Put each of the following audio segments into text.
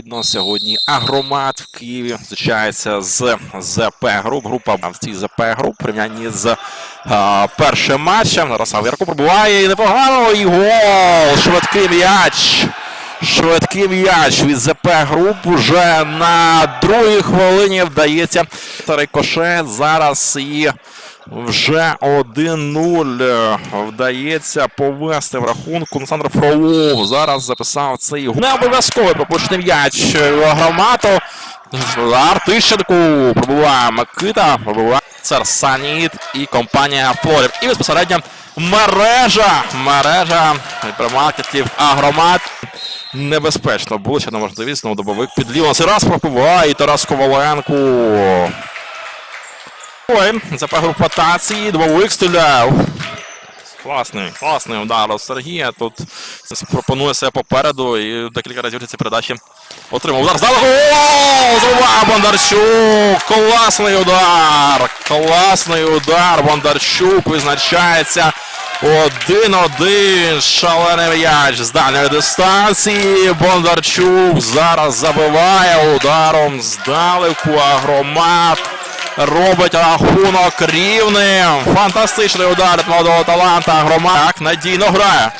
Відно сьогодні Агромат в Києві зустрічається з ЗП груп. Група в цій ЗП груп порівнянні з а, першим матчем. Зараз Аверко пробуває і непогано. І гол! Швидкий м'яч. Швидкий м'яч від ЗП груп уже на другій хвилині вдається. Рикошет зараз і вже 1-0 е, вдається повести в рахунку. Олександр Фролов зараз записав цей гол. Не обов'язково пропущений м'яч громату. Удар Тищенку пробуває Микита, пробуває Царсаніт і компанія Флорів. І безпосередньо мережа, мережа гіпермаркетів Агромат. Небезпечно було ще на можливість знову добовик під лівом. Пробуває і Тарас Коваленко. Ой, ЗП групатації, двовик стріляв. Класний, класний удар у Сергія. Тут пропонує себе попереду і декілька разів ці передачі отримав. Удар здалеку. О, Бондарчук! Класний удар! Класний удар. Бондарчук визначається. Один-один. Шалений м'яч з дальньої дистанції. Бондарчук зараз забиває ударом здалеку. Агромат робить рахунок рівним. Фантастичний удар від молодого таланта. Агромат так надійно грає.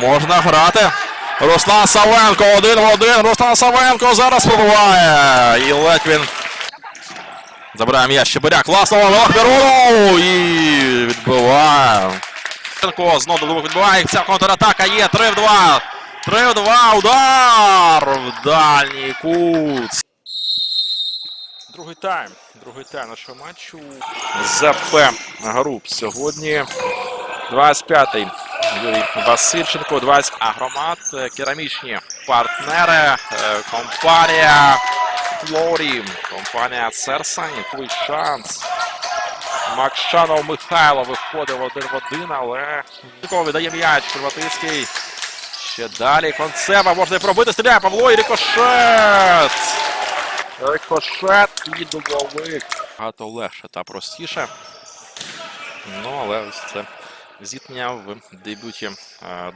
Можна грати. Руслан Савенко один в один. Руслан Савенко зараз пробуває. І ледь він забирає м'яч Щебиря. Класно Олег І. Савенко Знову до двох відбиває. Ця контратака є. 3 в 2. 3 в 2. Удар в дальній кут. Другий тайм. Другий тайм нашого матчу. ЗП груп сьогодні. 25-й Юрій Васильченко, 20 Агромат, керамічні партнери, е, компанія Флорі, компанія Церсані, твій шанс. Макшанов Михайло виходив один в один, але Нікого віддає м'яч Криватицький. Ще далі Концева можна і пробити, стріляє Павло і рикошет. Рикошет і дубловик. Багато легше та простіше. Ну, але ось це зіткнення в дебюті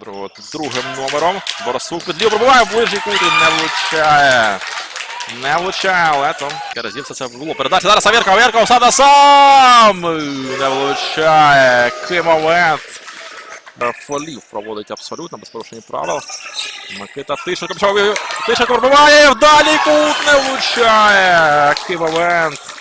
другого, другим номером. Борсук під ліву пробиває ближній кут і не влучає. Не влучає, але то разів це, було. Передача зараз Аверка, Аверка, Осада сам! Не влучає. Е, Фолів проводить абсолютно без порушення правил. Микита Тишенко. Тишенко пробиває, вдалі кут не влучає. Який момент.